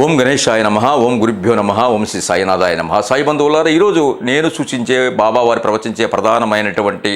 ఓం గణేశాయ నమ ఓం గురుభ్యో నమ ఓం శ్రీ సాయినాథాయ నమ. సాయి బంధువులారా ఈరోజు నేను సూచించే బాబా వారి ప్రవచించే ప్రధానమైనటువంటి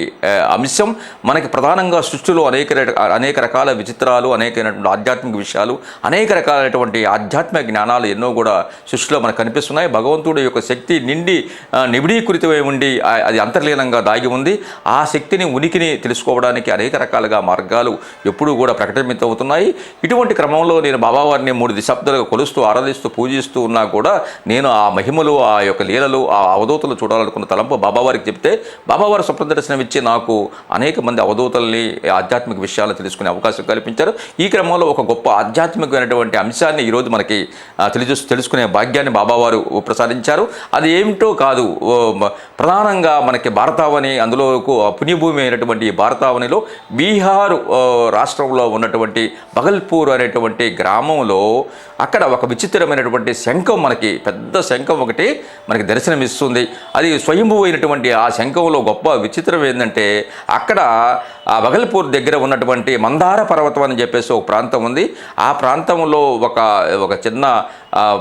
అంశం మనకి ప్రధానంగా సృష్టిలో అనేక రక- అనేక రకాల విచిత్రాలు అనేకమైనటువంటి ఆధ్యాత్మిక విషయాలు అనేక రకాలైనటువంటి ఆధ్యాత్మిక జ్ఞానాలు ఎన్నో కూడా సృష్టిలో మనకు కనిపిస్తున్నాయి. భగవంతుడి యొక్క శక్తి నిండి నిబిడీకృతమై ఉండి అది అంతర్లీనంగా దాగి ఉంది. ఆ శక్తిని ఉనికిని తెలుసుకోవడానికి అనేక రకాలుగా మార్గాలు ఎప్పుడూ కూడా ప్రకటితమవుతున్నాయి. ఇటువంటి క్రమంలో నేను బాబావారిని మూడు దశాబ్దాలుగా కొలుస్తూ ఆరాధిస్తూ పూజిస్తూ ఉన్నా కూడా నేను ఆ మహిమలు ఆ యొక్క లీలలు ఆ అవధూతలు చూడాలనుకున్న తలంపు బాబావారికి చెప్తే బాబావారు స్వప్న దర్శనం ఇచ్చి నాకు అనేక మంది అవధూతల్ని ఆధ్యాత్మిక విషయాలు తెలుసుకునే అవకాశం కల్పించారు. ఈ క్రమంలో ఒక గొప్ప ఆధ్యాత్మికమైనటువంటి అంశాన్ని ఈరోజు మనకి ఆ, తెలుసుకునే భాగ్యాన్ని బాబావారు ప్రసాదించారు. అది ఏమిటో కాదు ప్రధానంగా మనకి భారతావని అందులో పుణ్యభూమి అయినటువంటి భారతావనిలో బీహార్ రాష్ట్రంలో ఉన్నటువంటి భగల్పూర్ అనేటువంటి గ్రామంలో అక్కడ ఒక విచిత్రమైనటువంటి శంఖం మనకి పెద్ద శంఖం ఒకటి మనకి దర్శనమిస్తుంది అది స్వయంభూ అయినటువంటి ఆ శంఖంలో గొప్ప విచిత్రం ఏంటంటే అక్కడ ఆ బగల్పూర్ దగ్గర ఉన్నటువంటి మందార పర్వతం అని చెప్పేసి ఒక ప్రాంతం ఉంది. ఆ ప్రాంతంలో ఒక ఒక చిన్న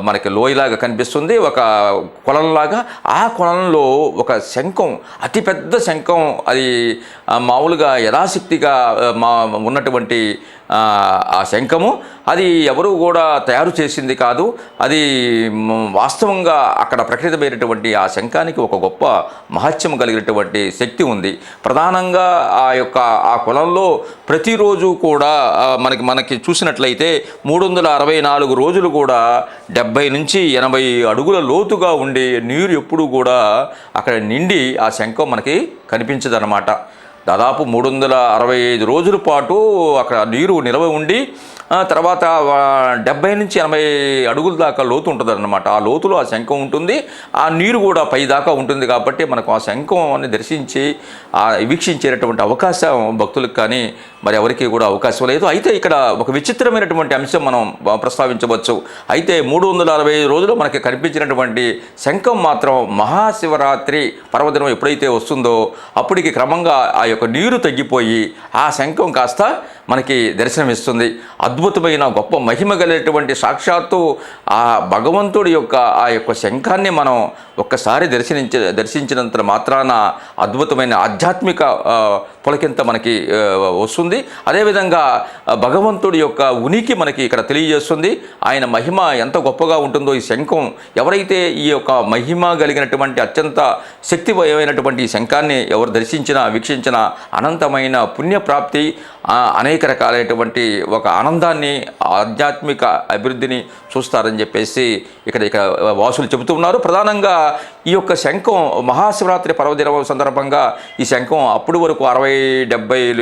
మనకి లోయలాగా కనిపిస్తుంది. ఒక కొలంలాగా ఆ కొలంలో ఒక శంఖం అతిపెద్ద శంఖం అది మామూలుగా యథాశక్తిగా మా ఉన్నటువంటి ఆ, శంఖము. అది ఎవరు కూడా తయారు చేసింది కాదు. అది వాస్తవంగా అక్కడ ప్రకటితమైనటువంటి ఆ శంఖానికి ఒక గొప్ప మహత్యం కలిగినటువంటి శక్తి ఉంది. ప్రధానంగా ఆ యొక్క ఆ కులంలో ప్రతిరోజు కూడా మనకి మనకి చూసినట్లయితే మూడు వందల అరవై నాలుగు రోజులు కూడా డెబ్బై నుంచి ఎనభై అడుగుల లోతుగా ఉండే నీరు ఎప్పుడూ కూడా అక్కడ నిండి ఆ శంఖం మనకి కనిపించదన్నమాట. దాదాపు మూడు వందల అరవై ఐదు రోజుల పాటు అక్కడ నీరు నిలవ ఉండి తర్వాత డెబ్బై నుంచి ఎనభై అడుగుల దాకా లోతు ఉంటుందన్నమాట. ఆ లోతులో ఆ శంఖం ఉంటుంది. ఆ నీరు కూడా పై దాకా ఉంటుంది కాబట్టి మనకు ఆ శంఖం దర్శించి ఆ వీక్షించేటటువంటి అవకాశం భక్తులకు కానీ మరి ఎవరికి కూడా అవకాశం లేదు. అయితే ఇక్కడ ఒక విచిత్రమైనటువంటి అంశం మనం ప్రస్తావించవచ్చు. అయితే మూడు వందల అరవై ఐదు రోజులు మనకి కనిపించినటువంటి శంఖం మాత్రం మహాశివరాత్రి పర్వదినం ఎప్పుడైతే వస్తుందో అప్పటికి క్రమంగా ఆ యొక్క నీరు తగ్గిపోయి ఆ శంఖం కాస్త మనకి దర్శనమిస్తుంది అద్భుతమైన గొప్ప మహిమ కలిగినటువంటి సాక్షాత్తు ఆ భగవంతుడి యొక్క ఆ యొక్క శంఖాన్ని మనం ఒక్కసారి దర్శించ దర్శించినంత మాత్రాన అద్భుతమైన ఆధ్యాత్మిక పులకింత మనకి వస్తుంది. అదేవిధంగా భగవంతుడి యొక్క ఉనికి మనకి ఇక్కడ తెలియజేస్తుంది. ఆయన మహిమ ఎంత గొప్పగా ఉంటుందో ఈ శంఖం. ఎవరైతే ఈ యొక్క మహిమ కలిగినటువంటి అత్యంత శక్తిమయమైనటువంటి ఈ శంఖాన్ని ఎవరు దర్శించినా వీక్షించినా అనంతమైన పుణ్యప్రాప్తి అనేక రకాలైనటువంటి ఒక ఆనందాన్ని ఆధ్యాత్మిక అభివృద్ధిని చూస్తారని చెప్పేసి ఇక్కడ ఇక్కడ వాసులు చెబుతూ ఉన్నారు. ప్రధానంగా ఈ యొక్క శంఖం మహాశివరాత్రి పర్వదినం సందర్భంగా ఈ శంఖం అప్పుడు వరకు అరవై డెబ్బై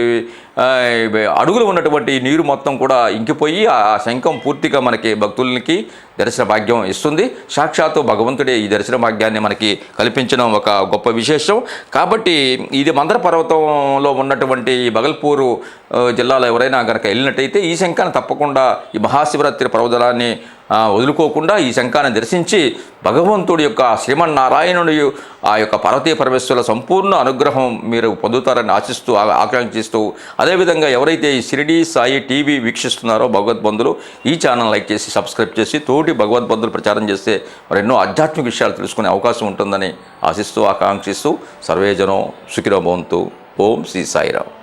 అడుగులు ఉన్నటువంటి నీరు మొత్తం కూడా ఇంకిపోయి ఆ శంఖం పూర్తిగా మనకి భక్తులకి దర్శన భాగ్యం ఇస్తుంది. సాక్షాత్తు భగవంతుడే ఈ దర్శన భాగ్యాన్ని మనకి కల్పించడం ఒక గొప్ప విశేషం. కాబట్టి ఇది మందర పర్వతంలో ఉన్నటువంటి బగల్పూరు జిల్లాలో ఎవరైనా కనుక వెళ్ళినట్టయితే ఈ శంఖాన్ని తప్పకుండా ఈ మహాశివరాత్రి పర్వదలాన్ని వదులుకోకుండా ఈ శంఖాన్ని దర్శించి భగవంతుడి యొక్క శ్రీమన్నారాయణుడి ఆ యొక్క పార్వతీ పరమేశ్వరుల సంపూర్ణ అనుగ్రహం మీరు పొందుతారని ఆశిస్తూ ఆకాంక్షిస్తూ అదేవిధంగా ఎవరైతే ఈ షిరిడి సాయి టీవీ వీక్షిస్తున్నారో భగవద్బంధులు ఈ ఛానల్ లైక్ చేసి సబ్స్క్రైబ్ చేసి తోటి భగవద్బంధులు ప్రచారం చేస్తే మరెన్నో ఆధ్యాత్మిక విషయాలు తెలుసుకునే అవకాశం ఉంటుందని ఆశిస్తూ ఆకాంక్షిస్తూ సర్వేజనం సుఖిరో భవంతు. ఓం శ్రీ సాయిరావు